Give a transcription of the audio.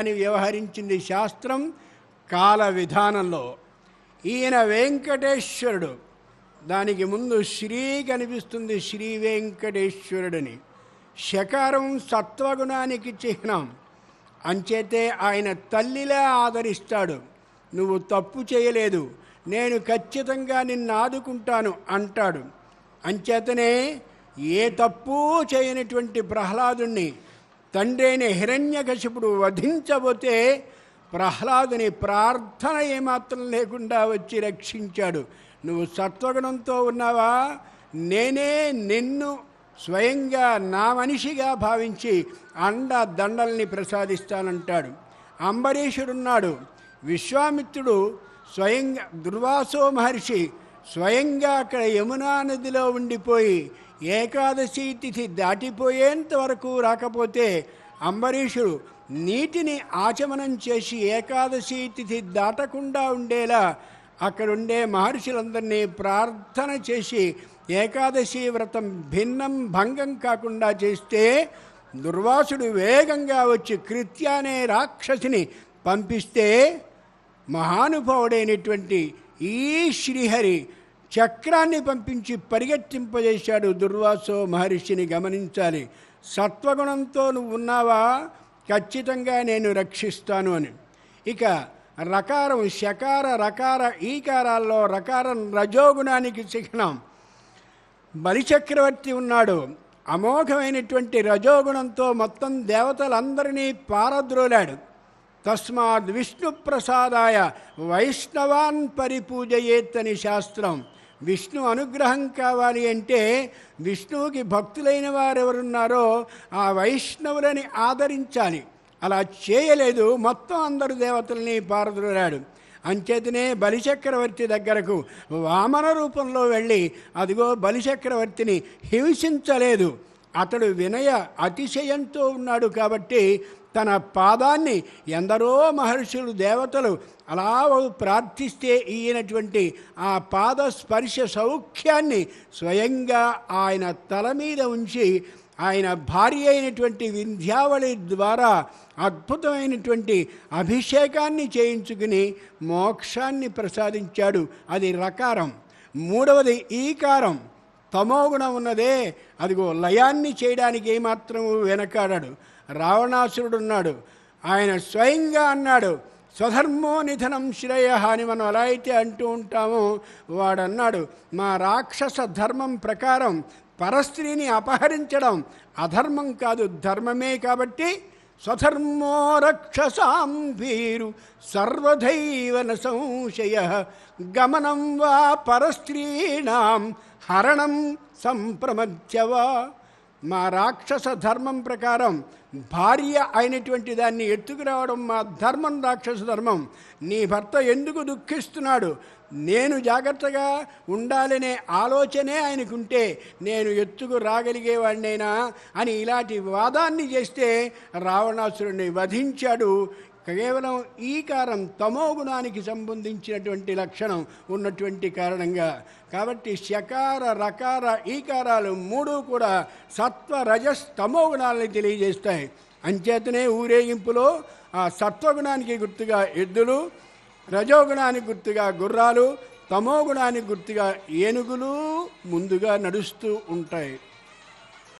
అని వ్యవహరించింది శాస్త్రం కాల విధానంలో. ఈయన వెంకటేశ్వరుడు. దానికి ముందు శ్రీ కనిపిస్తుంది శ్రీ వెంకటేశ్వరుడని. శకారం సత్వగుణానికి చిహ్నం. అంచేతే ఆయన తల్లిలా ఆదరిస్తాడు. నువ్వు తప్పు చేయలేదు. నేను ఖచ్చితంగా నిన్ను ఆదుకుంటాను అంటాడు. అంచేతనే ఏ తప్పు చేయనటువంటి ప్రహ్లాదుణ్ణి తండ్రి అయిన హిరణ్యకశిపుడు వధించబోతే ప్రహ్లాదుని ప్రార్థన ఏమాత్రం లేకుండా వచ్చి రక్షించాడు. నువ్వు సత్వగుణంతో ఉన్నావా? నేనే నిన్ను స్వయంగా నా మనిషిగా భావించి అండ దండల్ని ప్రసాదిస్తానంటాడు. అంబరీషుడున్నాడు. విశ్వామిత్రుడు స్వయంగా దుర్వాసో మహర్షి స్వయంగా అక్కడ యమునా నదిలో ఉండిపోయి ఏకాదశి తిథి దాటిపోయేంత వరకు రాకపోతే అంబరీషుడు నీటిని ఆచమనం చేసి ఏకాదశి తిథి దాటకుండా ఉండేలా అక్కడుండే మహర్షులందరినీ ప్రార్థన చేసి ఏకాదశి వ్రతం భిన్నం భంగం కాకుండా చేస్తే దుర్వాసుడు వేగంగా వచ్చి కృత్య అనే రాక్షసిని పంపిస్తే మహానుభావుడైనటువంటి ఈ శ్రీహరి చక్రాన్ని పంపించి పరిగెత్తింపజేశాడు దుర్వాసో మహర్షిని గమనించాలి. సత్వగుణంతో నువ్వు ఉన్నావా? ఖచ్చితంగా నేను రక్షిస్తాను అని. ఇక రకారం శకార రకార ఈకారాల్లో రకారం రజోగుణానికి చిహ్నం బలిచక్రవర్తి ఉన్నాడు. అమోఘమైనటువంటి రజోగుణంతో మొత్తం దేవతలందరినీ పారద్రోలాడు. తస్మాత్ విష్ణు ప్రసాదాయ వైష్ణవాన్ పరిపూజయేత్తని శాస్త్రం. విష్ణు అనుగ్రహం కావాలి అంటే విష్ణువుకి భక్తులైన వారు ఎవరున్నారో ఆ వైష్ణవులని ఆదరించాలి. అలా చేయలేదు మొత్తం అందరు దేవతల్ని పారద్రోలాడు. అంచేతనే బలిచక్రవర్తి దగ్గరకు వామన రూపంలో వెళ్ళి అదిగో బలిచక్రవర్తిని హింసించలేదు. అతడు వినయ అతిశయంతో ఉన్నాడు కాబట్టి తన పాదాన్ని ఎందరో మహర్షులు దేవతలు అలా ప్రార్థిస్తే ఈయనటువంటి ఆ పాద స్పర్శ సౌఖ్యాన్ని స్వయంగా ఆయన తల మీద ఉంచి ఆయన భార్య అయినటువంటి వింధ్యావళి ద్వారా అద్భుతమైనటువంటి అభిషేకాన్ని చేయించుకుని మోక్షాన్ని ప్రసాదించాడు. అది రకారం. మూడవది ఈకారం. తమోగుణం ఉన్నదే. అదిగో లయాన్ని చేయడానికి ఏమాత్రం వెనకాడాడు. రావణాసురుడు ఉన్నాడు. ఆయన స్వయంగా అన్నాడు స్వధర్మో నిధనం శ్రేయ అని మనం ఎలా అయితే అంటూ ఉంటామో? వాడన్నాడు మా రాక్షస ధర్మం ప్రకారం పరస్త్రీని అపహరించడం అధర్మం కాదు ధర్మమే కాబట్టి స్వధర్మో రక్షసాం భీరు సర్వధైవన సంశయ. గమనం వా పరస్త్రీణం హరణం సంప్రమత్యవా మా రాక్షస ధర్మం ప్రకారం భార్య అయినటువంటి దాన్ని ఎత్తుకురావడం మా ధర్మం రాక్షస ధర్మం. నీ భర్త ఎందుకు దుఃఖిస్తున్నాడు? నేను జాగ్రత్తగా ఉండాలనే ఆలోచనే ఆయనకుంటే నేను ఎత్తుకు రాగలిగేవాడినైనా అని ఇలాంటి వాదాన్ని చేస్తే రావణాసురుడిని వధించాడు కేవలం ఈ కారం తమో గుణానికి సంబంధించినటువంటి లక్షణం ఉన్నటువంటి కారణంగా. కాబట్టి శకార రకార ఈకారాలు మూడు కూడా సత్వ రజస్ తమో గుణాలని తెలియజేస్తాయి. అంచేతనే ఊరేగింపులో ఆ సత్వగుణానికి గుర్తుగా ఎద్దులు రజోగుణానికి గుర్తుగా గుర్రాలు తమోగుణానికి గుర్తుగా ఏనుగులు ముందుగా నడుస్తూ ఉంటాయి.